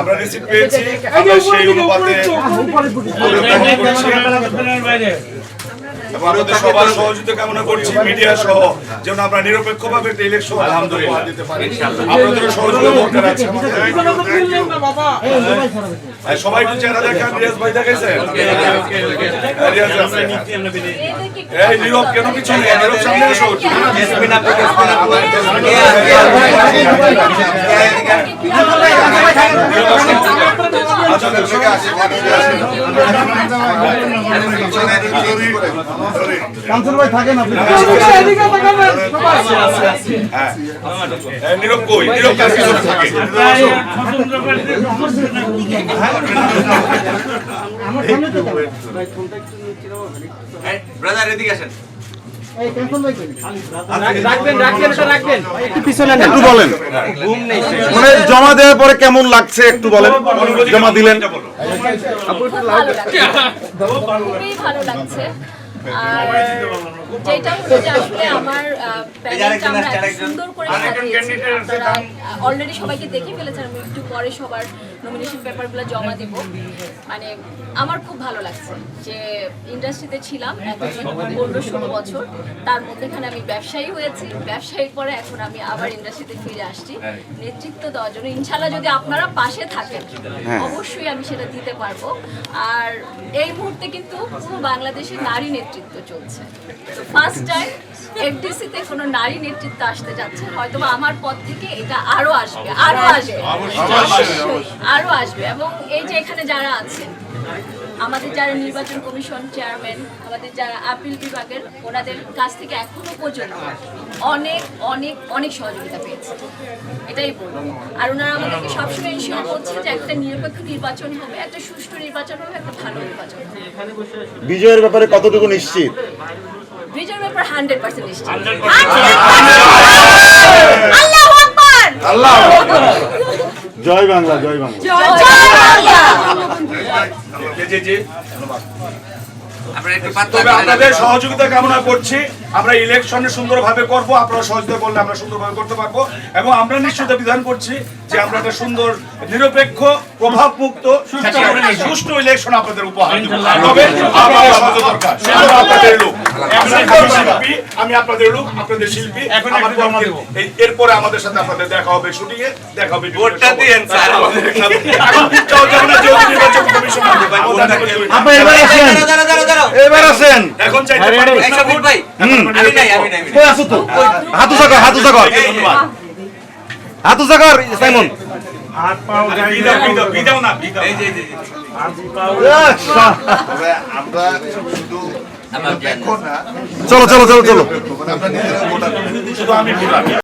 আমরা রিসিভ পেয়েছি আমরা সেই অনুপাতে এবং আমাদের সবার সহযোগিতা কামনা করছি মিডিয়া সহ যেন আমরা নিরপেক্ষভাবে একটা ইলেকশন আলহামদুলিল্লাহ। দিতে পারি। আপনাদের সহযোগিতা দরকার আছে। আর সবাই একটু চেহারা দেখান রিয়াজ ভাই দেখাইছেন? রিয়াজ আছে এই নীরব কেন কিছু নেই নীরব সামনে এসো কাঞ্চন ভাই থাকেন আপনি? হ্যাঁ এই নীরব কই? নীরব কার পিছনে থাকে ব্রাদার এদিকে আসেন। একটু বলেন। মানে জমা দেওয়ার পরে কেমন লাগছে একটু বলেন? জমা দিলেন। ভালো লাগছে। আর যেটা হলো যে আসলে আমার প্যানেলটা আমরা এত সুন্দর করে সাজিয়েছি। আপনারা অলরেডি সবাইকে দেখে ফেলেছেন আমি একটু পরে সবার নমিনেশন পেপারগুলো জমা দেব। মানে আমার খুব ভালো লাগছে যে ইন্ডাস্ট্রিতে ছিলাম এতদিন পনেরো ষোলো বছর তার মধ্যেখানে আমি ব্যবসায়ী হয়েছি। ব্যবসায়ীর পরে এখন আমি আবার ইন্ডাস্ট্রিতে ফিরে আসছি। নেতৃত্ব দেওয়ার জন্য ইনশাল্লাহ যদি আপনারা পাশে থাকেন অবশ্যই আমি সেটা দিতে পারব। আর এই মুহূর্তে কিন্তু পুরো বাংলাদেশে নারী নেতৃত্ব চলছে। তো ফার্স্ট টাইম এফডিসিতে কোনো নারী নেতৃত্ব আসতে যাচ্ছে হয়তো আমার পদ থেকে এটা আরও আসবে আরও আসবে। আরও আসবে। এবং এই যে এখানে যারা আছেন আমাদের যারা নির্বাচন কমিশন চেয়ারম্যান আমাদের যারা আপিল বিভাগের ওনাদের কাছ থেকে এখনও পর্যন্ত অনেক অনেক অনেক সহযোগিতা পেয়েছে। এটাই বলব। আর ওনারা আমাদেরকে সবসময় ইনশিওর করছে যে একটা নিরপেক্ষ নির্বাচন হবে একটা সুষ্ঠু নির্বাচন হবে একটা ভালো নির্বাচন হবে। বিজয়ের ব্যাপারে কতটুকু নিশ্চিত? বিজয়ের ব্যাপার হান্ড্রেড পার্সেন্ট নিশ্চিত। আল্লাহ জয় বাংলা জয় বাংলা। জয় বাংলা! 接接接，行了吧？তবে আপনাদের সহযোগিতা কামনা করছি। আমরা ইলেকশনে সুন্দরভাবে করব আপনারা সহযোগিতা করলে আমরা সুন্দরভাবে করতে পারব। এবং আমরা নিশ্চিত বিধান করছি যে আমরা একটা সুন্দর নিরপেক্ষ প্রভাব মুক্ত সুষ্ঠু ইলেকশন আপনাদের উপহার তবে আপনাদের লোক। আমি আপনাদের লোক আপনাদের শিল্পী। এখন এরপরে আমাদের সাথে আপনাদের দেখা হবে শুটিং এ দেখা হবে ভোটটা দিয়েন, স্যার। এখন চল যাব না যেহেতু নির্বাচন কমিশন। আপনি এবার আসেন। এবার আসেন এখন চাইতে ভাই, আমি নাই, আমি নাই, কই আছো তো হাতু জাগর হাতু জাগর হাতু জাগর সাইমন এই যে, এই যে। আচ্ছা। আমরা শুধু চলো চলো চলো চলো মানে আমরা নিজেরা